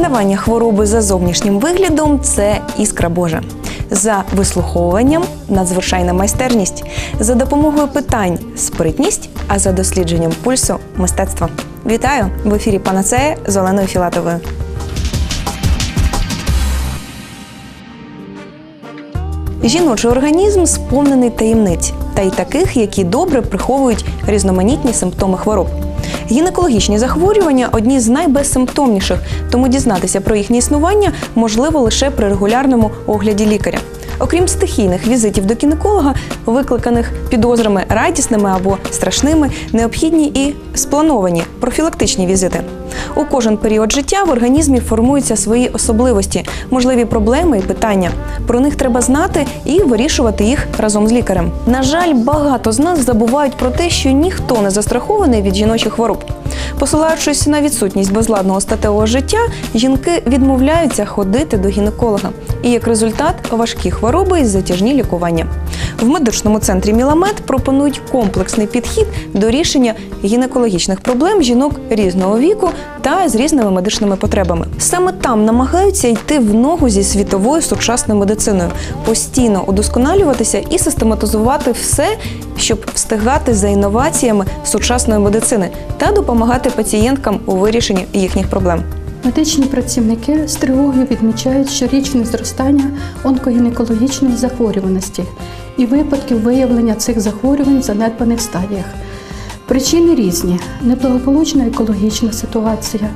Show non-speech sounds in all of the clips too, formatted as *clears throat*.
Розпізнавання хвороби за зовнішнім виглядом це іскра Божа. За вислуховуванням надзвичайна майстерність, за допомогою питань спритність, а за дослідженням пульсу мистецтво. Вітаю в ефірі Панацея з Оленою Філатовою. Жіночий організм сповнений таємниць, та й таких, які добре приховують різноманітні симптоми хвороб. Гінекологічні захворювання одні з найбезсимптомніших, тому дізнатися про їхнє існування можливо лише при регулярному огляді лікаря. Окрім стихійних візитів до гінеколога, викликаних підозрами радісними або страшними, необхідні і сплановані профілактичні візити. У кожен період життя в організмі формуються свої особливості, можливі проблеми і питання. Про них треба знати і вирішувати їх разом з лікарем. На жаль, багато з нас забувають про те, що ніхто не застрахований від жіночих хвороб. Посилаючись на відсутність безладного статевого життя, жінки відмовляються ходити до гінеколога. І як результат важкі хвороби і затяжні лікування. В медичному центрі Міламед пропонують комплексний підхід до рішення гінекологічних проблем жінок різного віку та з різними медичними потребами. Саме там намагаються йти в ногу зі світовою сучасною медициною, постійно удосконалюватися і систематизувати все, щоб встигати за інноваціями сучасної медицини та допомагати пацієнткам у вирішенні їхніх проблем. Медичні працівники з тривогою відмічають щорічне зростання онкогінекологічної захворюваності і випадків виявлення цих захворювань в занедбаних стадіях. Причини різні: неблагополучна екологічна ситуація,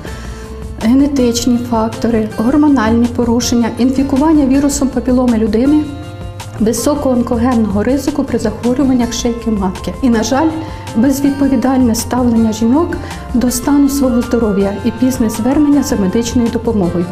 генетичні фактори, гормональні порушення, інфікування вірусом папіломи людини, високого онкогенного ризику при захворюваннях шийки матки. І, на жаль, безвідповідальне ставлення жінок до стану свого здоров'я і пізне звернення за медичною допомогою.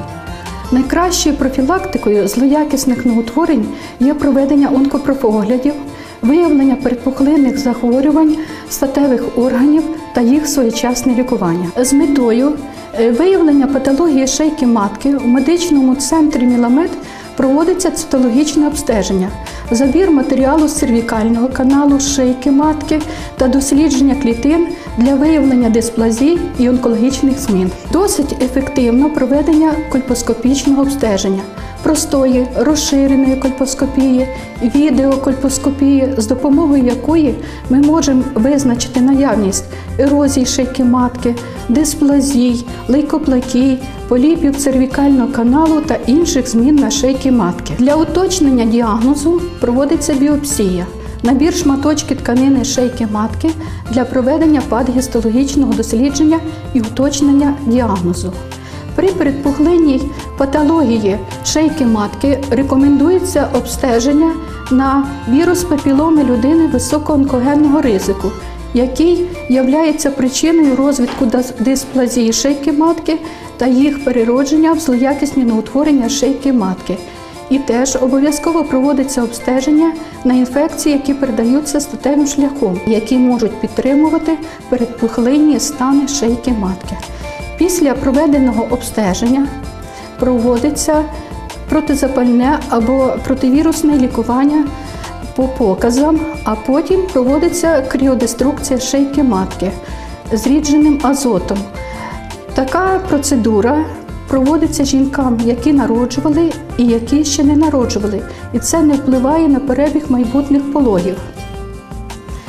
Найкращою профілактикою злоякісних новотворень є проведення онкопрофоглядів, виявлення передпухлинних захворювань статевих органів та їх своєчасне лікування. З метою е, виявлення патології шийки матки в медичному центрі Міламед проводиться цитологічне обстеження, забір матеріалу з цервікального каналу шийки матки та дослідження клітин для виявлення дисплазій і онкологічних змін. Досить ефективно проведення кольпоскопічного обстеження, простої розширеної кольпоскопії, відеокольпоскопії, з допомогою якої ми можемо визначити наявність ерозії шийки матки, дисплазій, лейкоплакій, поліпів цервікального каналу та інших змін на шийки матки. Для уточнення діагнозу проводиться біопсія. Набір шматочки тканини шийки матки для проведення падгістологічного дослідження і уточнення діагнозу. При передпухлинній патології шийки матки рекомендується обстеження на вірус папіломи людини високого онкогенного ризику, який є причиною розвитку дисплазії шийки матки та їх переродження в злоякісні новотворення шийки матки. І теж обов'язково проводиться обстеження на інфекції, які передаються статевим шляхом, які можуть підтримувати передпухлинні стани шийки матки. Після проведеного обстеження проводиться протизапальне або противірусне лікування по показам, а потім проводиться кріодеструкція шийки матки зрідженим азотом. Така процедура проводиться жінкам, які народжували і які ще не народжували, і це не впливає на перебіг майбутніх пологів.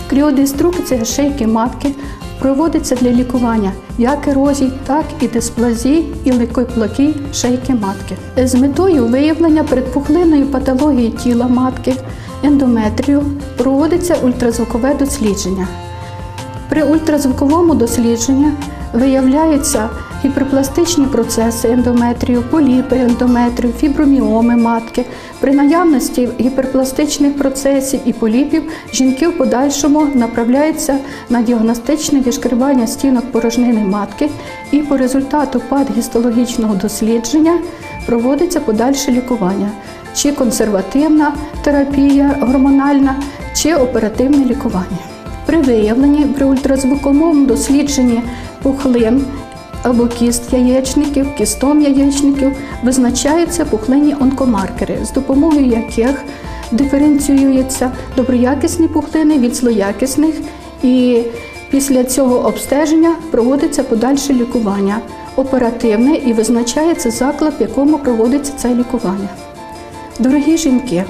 Кріодеструкція шийки матки проводиться для лікування як ерозій, так і дисплазій і лейкоплакій шейки матки. З метою виявлення предпухлиної патології тіла матки, ендометрію проводиться ультразвукове дослідження. При ультразвуковому дослідженні виявляються гіперпластичні процеси ендометрію, поліпи ендометрію, фіброміоми матки. При наявності гіперпластичних процесів і поліпів жінки в подальшому направляються на діагностичне відшкрибання стінок порожнини матки і по результату падгістологічного дослідження проводиться подальше лікування, чи консервативна терапія гормональна, чи оперативне лікування. При виявленні при ультразвуковому дослідженні пухлин або кіст яєчників, кістом яєчників визначаються пухлинні онкомаркери, з допомогою яких диференціюються доброякісні пухлини від злоякісних, і після цього обстеження проводиться подальше лікування оперативне і визначається заклад, в якому проводиться це лікування. Дорогі жінки,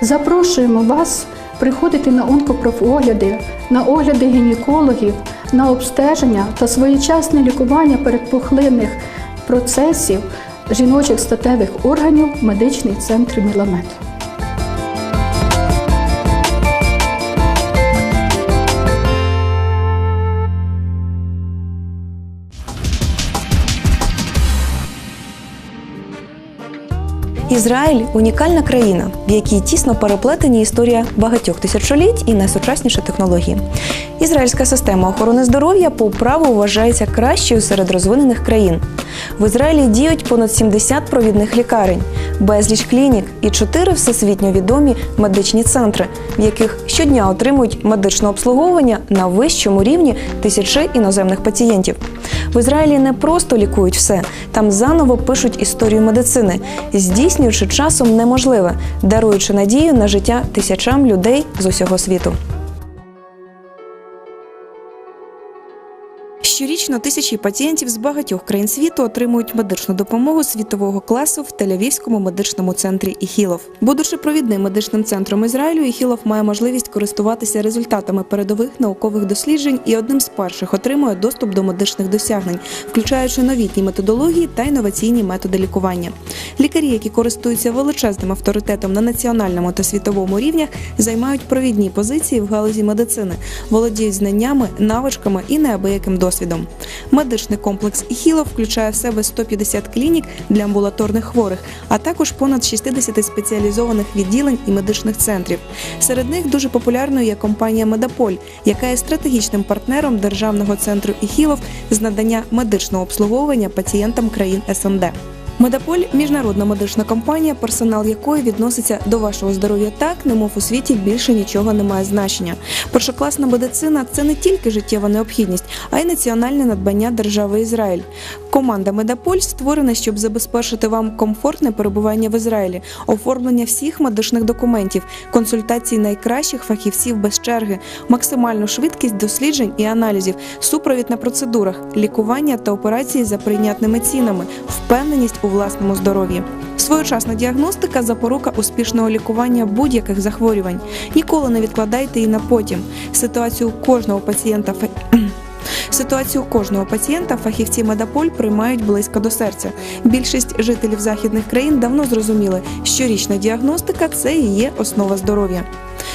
запрошуємо вас приходити на онкопрофогляди, на огляди гінекологів, на обстеження та своєчасне лікування передпухлинних процесів жіночих статевих органів в медичний центр Міламед. Ізраїль унікальна країна, в якій тісно переплетені історія багатьох тисячоліть і найсучасніші технології. Ізраїльська система охорони здоров'я по праву вважається кращою серед розвинених країн. В Ізраїлі діють понад 70 провідних лікарень, безліч клінік і чотири всесвітньо відомі медичні центри, в яких щодня отримують медичне обслуговування на вищому рівні тисячі іноземних пацієнтів. В Ізраїлі не просто лікують все, там заново пишуть історію медицини, здійснюючи часом неможливе, даруючи надію на життя тисячам людей з усього світу. Щорічно тисячі пацієнтів з багатьох країн світу отримують медичну допомогу світового класу в Тель-Авівському медичному центрі Іхілов. Будучи провідним медичним центром Ізраїлю, Іхілов має можливість користуватися результатами передових наукових досліджень і одним з перших отримує доступ до медичних досягнень, включаючи новітні методології та інноваційні методи лікування. Лікарі, які користуються величезним авторитетом на національному та світовому рівнях, займають провідні позиції в галузі медицини, володіють знаннями, навичками і неабияким досвідом. Медичний комплекс Іхіло включає в себе 150 клінік для амбулаторних хворих, а також понад 60 спеціалізованих відділень і медичних центрів. Серед них дуже популярною є компанія Медаполь, яка є стратегічним партнером державного центру Іхілов з надання медичного обслуговування пацієнтам країн СНД. Медаполь міжнародна медична компанія, персонал якої відноситься до вашого здоров'я так, немов у світі більше нічого не має значення. Першокласна медицина це не тільки життєва необхідність, а й національне надбання держави Ізраїль. Команда Медаполь створена, щоб забезпечити вам комфортне перебування в Ізраїлі, оформлення всіх медичних документів, консультації найкращих фахівців без черги, максимальну швидкість досліджень і аналізів, супровід на процедурах, лікування та операції за прийнятними цінами, впевненість у власному здоров'ї. Своєчасна діагностика запорука успішного лікування будь-яких захворювань. Ніколи не відкладайте її на потім. Ситуацію кожного пацієнта *clears throat* Ситуацію кожного пацієнта фахівці Медаполь приймають близько до серця. Більшість жителів західних країн давно зрозуміли, що річна діагностика це і є основа здоров'я.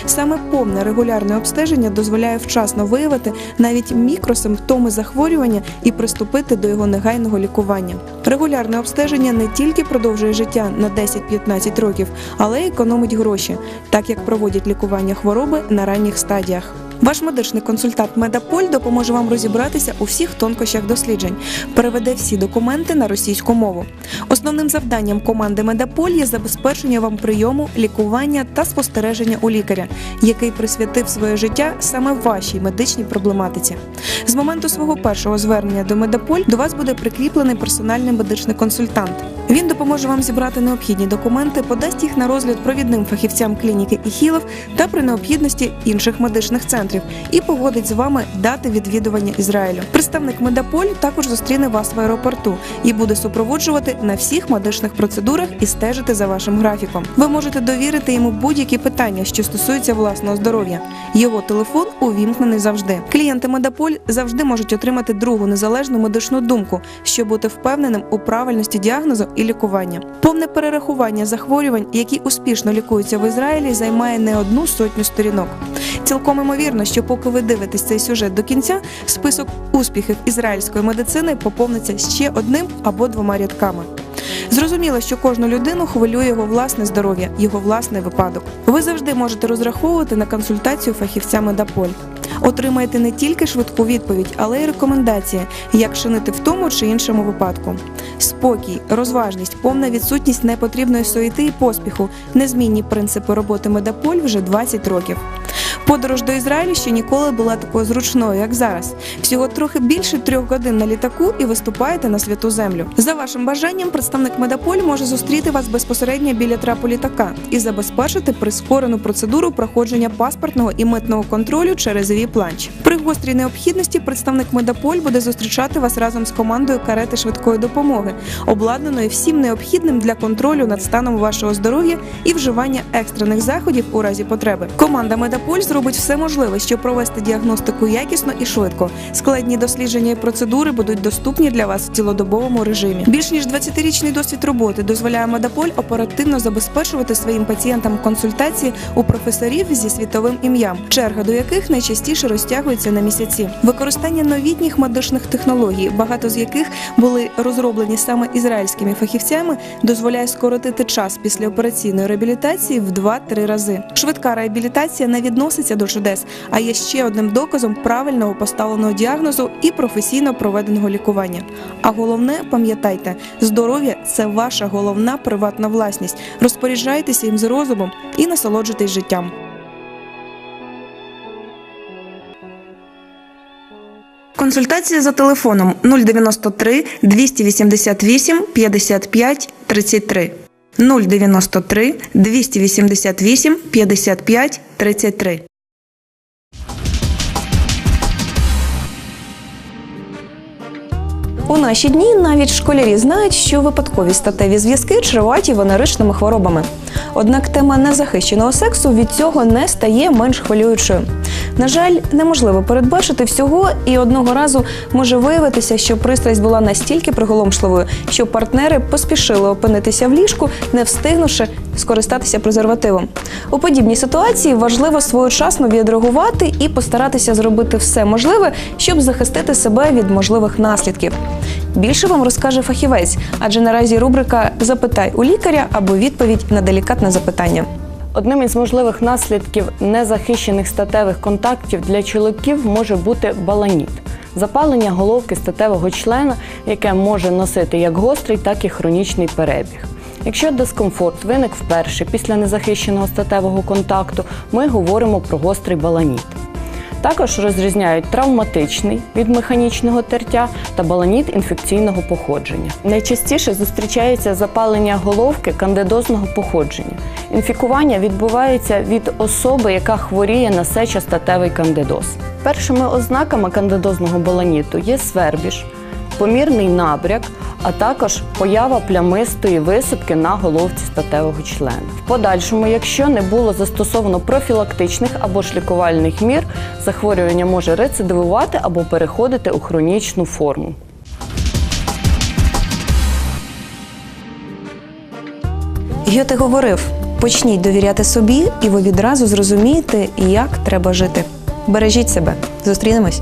Саме повне регулярне обстеження дозволяє вчасно виявити навіть мікросимптоми захворювання і приступити до його негайного лікування. Регулярне обстеження не тільки продовжує життя на 10-15 років, але й економить гроші, так як проводять лікування хвороби на ранніх стадіях. Ваш медичний консультант Медаполь допоможе вам розібратися у всіх тонкощах досліджень, переведе всі документи на російську мову. Основним завданням команди Медаполь є забезпечення вам прийому, лікування та спостереження у лікаря, який присвятив своє життя саме вашій медичній проблематиці. З моменту свого першого звернення до Медаполь до вас буде прикріплений персональний медичний консультант. Він допоможе вам зібрати необхідні документи, подасть їх на розгляд провідним фахівцям клініки Іхілов та при необхідності інших медичних центрів і погодить з вами дати відвідування Ізраїлю. Представник Медаполь також зустріне вас в аеропорту і буде супроводжувати на всіх медичних процедурах і стежити за вашим графіком. Ви можете довірити йому будь-які питання, що стосуються власного здоров'я. Його телефон увімкнений завжди. Клієнти Медаполь завжди можуть отримати другу незалежну медичну думку, щоб бути впевненим у правильності діагнозу і лікування. Повне перерахування захворювань, які успішно лікуються в Ізраїлі, займає не одну сотню сторінок. Цілком імовірно, що поки ви дивитесь цей сюжет до кінця, список успіхів ізраїльської медицини поповниться ще одним або двома рядками. Зрозуміло, що кожну людину хвилює його власне здоров'я, його власний випадок. Ви завжди можете розраховувати на консультацію фахівця Медаполь. Отримаєте не тільки швидку відповідь, але й рекомендації, як чинити в тому чи іншому випадку. Спокій, розважність, повна відсутність непотрібної суєти і поспіху, незмінні принципи роботи Медаполь вже 20 років. Подорож до Ізраїлю ще ніколи була такою зручною, як зараз. Всього трохи більше трьох годин на літаку і виступаєте на святу землю. За вашим бажанням, представник Медаполь може зустріти вас безпосередньо біля трапу літака і забезпечити прискорену процедуру проходження паспортного і митного контролю через ВІП-ланч. При гострій необхідності представник Медаполь буде зустрічати вас разом з командою карети швидкої допомоги, обладнаною всім необхідним для контролю над станом вашого здоров'я і вживання екстрених заходів у разі потреби. Команда Медаполь зробить все можливе, щоб провести діагностику якісно і швидко. Складні дослідження і процедури будуть доступні для вас в цілодобовому режимі. Більш ніж 20-річний досвід роботи дозволяє Медаполь оперативно забезпечувати своїм пацієнтам консультації у професорів зі світовим ім'ям, черга до яких найчастіше розтягується на місяці. Використання новітніх медичних технологій, багато з яких були розроблені саме ізраїльськими фахівцями, дозволяє скоротити час після операційної реабілітації в 2-3 рази. Швидка реабілітація не відноситься до чудес, а є ще одним доказом правильного поставленого діагнозу і професійно проведеного лікування. А головне, пам'ятайте, здоров'я це ваша головна приватна власність. Розпоряджайтеся їм з розумом і насолоджуйтесь життям. Консультація за телефоном 093 288 55 33. 093 288 55 33. У наші дні навіть школярі знають, що випадкові статеві зв'язки чреваті венеричними хворобами. Однак тема незахищеного сексу від цього не стає менш хвилюючою. На жаль, неможливо передбачити всього, і одного разу може виявитися, що пристрасть була настільки приголомшливою, що партнери поспішили опинитися в ліжку, не встигнувши скористатися презервативом. У подібній ситуації важливо своєчасно відреагувати і постаратися зробити все можливе, щоб захистити себе від можливих наслідків. Більше вам розкаже фахівець, адже наразі рубрика Запитай у лікаря або відповідь на делікатне запитання. Одним із можливих наслідків незахищених статевих контактів для чоловіків може бути баланіт запалення головки статевого члена, яке може носити як гострий, так і хронічний перебіг. Якщо дискомфорт виник вперше після незахищеного статевого контакту, ми говоримо про гострий баланіт. Також розрізняють травматичний від механічного тертя та баланіт інфекційного походження. Найчастіше зустрічається запалення головки кандидозного походження. Інфікування відбувається від особи, яка хворіє на сечостатевий кандидоз. Першими ознаками кандидозного баланіту є свербіж, помірний набряк, а також поява плямистої висипки на головці статевого члена. В подальшому, якщо не було застосовано профілактичних або ж лікувальних мір, захворювання може рецидивувати або переходити у хронічну форму. Гьоте говорив: почніть довіряти собі, і ви відразу зрозумієте, як треба жити. Бережіть себе. Зустрінемось.